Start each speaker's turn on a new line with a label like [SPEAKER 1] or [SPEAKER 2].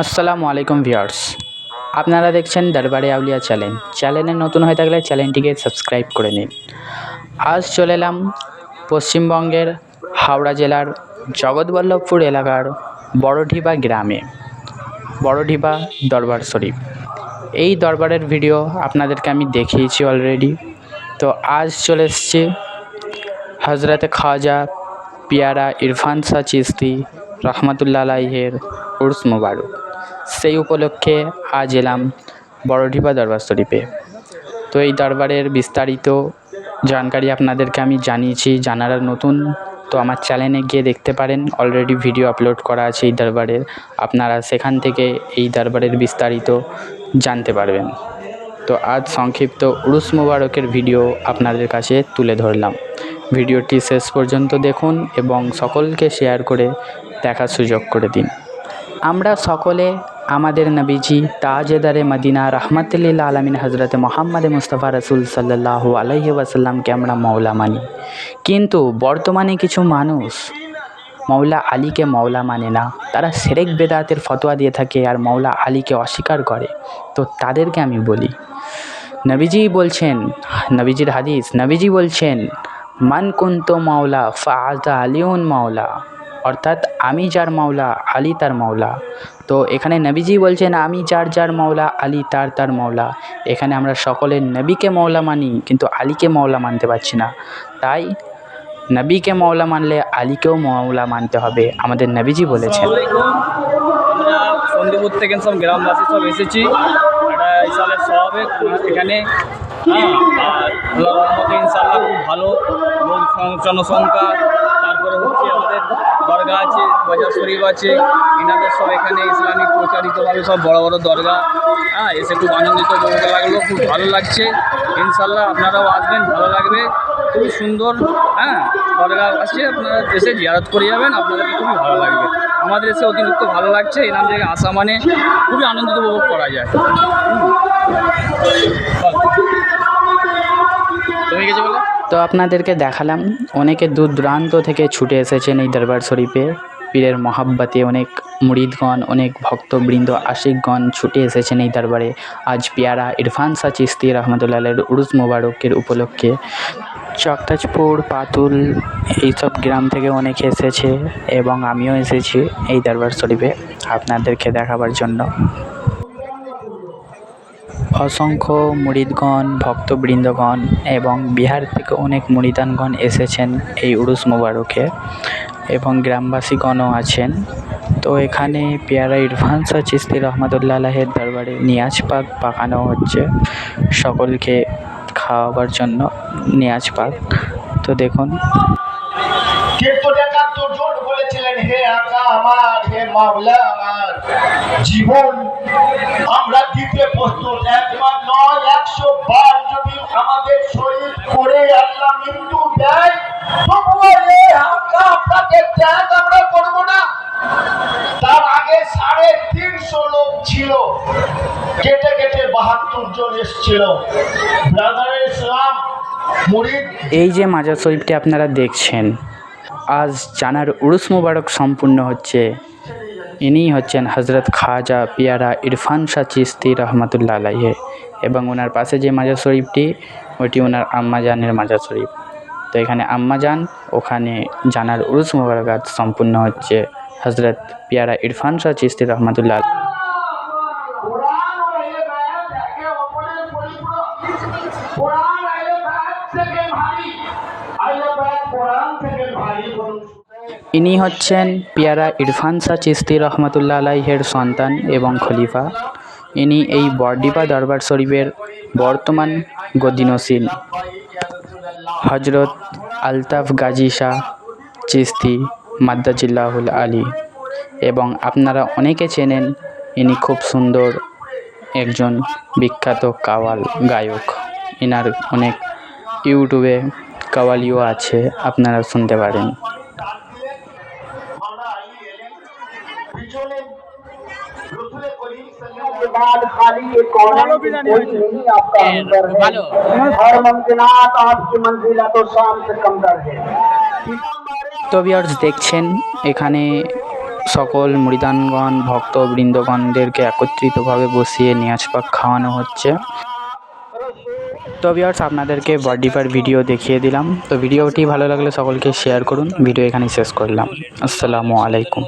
[SPEAKER 1] আসসালামু আলাইকুম ভিউয়ার্স। আপনারা দেখছেন দরবারে আউলিয়া চ্যানেল চ্যানেলে নতুন হয়ে থাকলে চ্যানেলটিকে সাবস্ক্রাইব করে নিন। আজ চলে এলাম পশ্চিমবঙ্গের হাওড়া জেলার জগৎবল্লভপুর এলাকার বড়ঢিপা গ্রামে। বড়ঢিপা দরবার শরীফ। এই দরবারের ভিডিও আপনাদেরকে আমি দেখিয়েছি অলরেডি তো আজ চলে এসছি হজরত খাজা পিয়ারা ইরফান শাহ চিস্তি রহমতুল্লাহ আলাইহের উর্স মুবারক। সেই উপলক্ষে আজ এলাম বড়ঢিপা দরবার শরীফে। তো এই দরবারের বিস্তারিত জানকারি আপনাদেরকে আমি জানিয়েছি, জানারা নতুন, তো আমার চ্যানেলে গিয়ে দেখতে পারেন। অলরেডি ভিডিও আপলোড করা আছে এই দরবারের। আপনারা সেখান থেকে এই দরবারের বিস্তারিত জানতে পারবেন। তো আজ সংক্ষিপ্ত উরুস মুবারকের ভিডিও আপনাদের কাছে তুলে ধরলাম। ভিডিওটি শেষ পর্যন্ত দেখুন এবং সকলকে শেয়ার করে দেখার সুযোগ করে দিন। আমরা সকলে আমাদের নবীজি তাজেদারে মদিনা রহমতুল্লিল আলমিন হজরত মোহাম্মদ মুস্তফা রসুল সাল্লাহ আলহি ওয়াসাল্লামকে আমরা মৌলা মানি। কিন্তু বর্তমানে কিছু মানুষ মৌলা আলীকে মৌলা মানে না। তারা সেরেক বেদাতের ফতোয়া দিয়ে থাকে আর মৌলা আলীকে অস্বীকার করে। তো তাদেরকে আমি বলি, নবীজি বলছেন, নবীজির হাদিস, নবীজি বলছেন, মান কুন্ত মাওলা ফাজা আলিউন মাওলা। অর্থাৎ আমি যার মাওলা, আলী তার মাওলা। তো এখানে নবীজি বলছেন, আমি যার যার মাওলা, আলী তার তার মাওলা। এখানে আমরা সকলে নবীকে মৌলা মানি, কিন্তু আলীকে মৌলা মানতে পারছি না। তাই নবীকে মৌলা মানলে আলীকেও মৌলা মানতে হবে, আমাদের নবীজি বলেছেন।
[SPEAKER 2] সন্দীপুর থেকে সব গ্রামবাসী সব এসেছি। এখানে হ্যাঁ আর খুব ভালো। জনসংখ্যা দরগা আছে বাজার শরীফ আছে, এনাদের সব এখানে ইসলামিক প্রচারিতভাবে সব বড় বড় দরগা। হ্যাঁ এসে খুব আনন্দিত বলতে লাগল, খুব ভালো লাগছে। ইনশাল্লাহ আপনারাও আসবেন, ভালো লাগবে। খুবই সুন্দর হ্যাঁ দরগা আছে, আপনারা এসে জিয়ারত করে যাবেন, আপনাদেরকে খুবই ভালো লাগবে। আমাদের এসে অতিরিক্ত ভালো লাগছে এনাম জায়গায় আসা মানে খুবই আনন্দিত উপভোগ করা যায়। তুমি কিছু বলে?
[SPEAKER 1] তো আপনাদেরকে দেখালাম, অনেকে দূর দূরান্ত থেকে ছুটে এসেছেন এই দরবার শরীফে। পীরের মহাব্বাতে অনেক মুরিদগণ, অনেক ভক্তবৃন্দ, আশিকগণ ছুটে এসেছেন এই দরবারে। আজ পেয়ারা ইরফান শাহ চিস্তি রহমতুল্লাহ উরুস মোবারকের উপলক্ষে চকতাজপুর, পাতুল, এইসব গ্রাম থেকে অনেকে এসেছে এবং আমিও এসেছি এই দরবার শরীফে আপনাদেরকে দেখাবার জন্য। অসংখ্য মুরিদগণ ভক্তবৃন্দগণ এবং বিহার থেকে অনেক মুরিদানগণ এসেছেন এই উরুস মোবারকে এবং গ্রামবাসীগণও আছেন। তো এখানে পেয়ারা ইরফান শাহ চিস্তি রহমতুল্লাহ আলাহের দরবারে নিয়াজ পাক পাকানো হচ্ছে সকলকে খাওয়াবার জন্য নিয়াজ পাক। তো দেখুন।
[SPEAKER 3] হে আকা আমার, হে আমার, জীবন আমরা দিতে প্রস্তুত একবার নয়, একশো বার যদি আমাদের শরীর করে আল্লাহ মৃত্যু দেয়, তবুও এ আকা আপনাকে ত্যাগ আমরা করব না। তার আগে সাড়ে তিনশো লোক ছিল, কেটে কেটে বাহাত্তর জন এসছিল। ব্রাদার ইসলাম
[SPEAKER 1] এই যে মাজার শরীফটি আপনারা দেখছেন আজ জানার উরুস মুবারক সম্পূর্ণ হচ্ছে। ইনিই হচ্ছেন হজরত খাজা পিয়ারা ইরফান শাহ চিস্তি রহমতুল্লাহ আলাইহে। এবং ওনার পাশে যে মাজার শরীফটি ওটি ওনার আম্মাজানের মাজার শরীফ। তো এখানে আম্মাজান ওখানে জানার উরুস মুবারক আজ সম্পূর্ণ হচ্ছে হজরত পিয়ারা ইরফান শাহ চিস্তি রহমতুল্লাহ
[SPEAKER 3] কোরআন
[SPEAKER 1] ইনি হচ্ছেন পিয়ারা ইরফান শাহ চিস্তি রহমতুল্লা আলাইহের সন্তান এবং খলিফা। ইনি এই বরডিপা দরবার শরীফের বর্তমান গদিনশীল হজরত আলতাফ গাজী শাহ চিস্তি মাদ্দাজিল্লাহুল আলী। এবং আপনারা অনেকে চেনেন ইনি খুব সুন্দর একজন বিখ্যাত কাওয়াল গায়ক। এনার অনেক ইউটিউবে কাওয়ালিও আছে, আপনারা শুনতে পারেন। তো বিয়ার্স দেখছেন, এখানে সকল মৃদানগণ ভক্তবৃন্দগণদেরকে একত্রিতভাবে বসিয়ে নিয়াজ পাক খাওয়ানো হচ্ছে। তো ভিউয়ার্স আপনাদেরকে বডি পার ভিডিও দেখিয়ে দিলাম। তো ভিডিওটি ভালো লাগলে সকলকে শেয়ার করুন। ভিডিও এখানেই শেষ করলাম। আসসালামু আলাইকুম।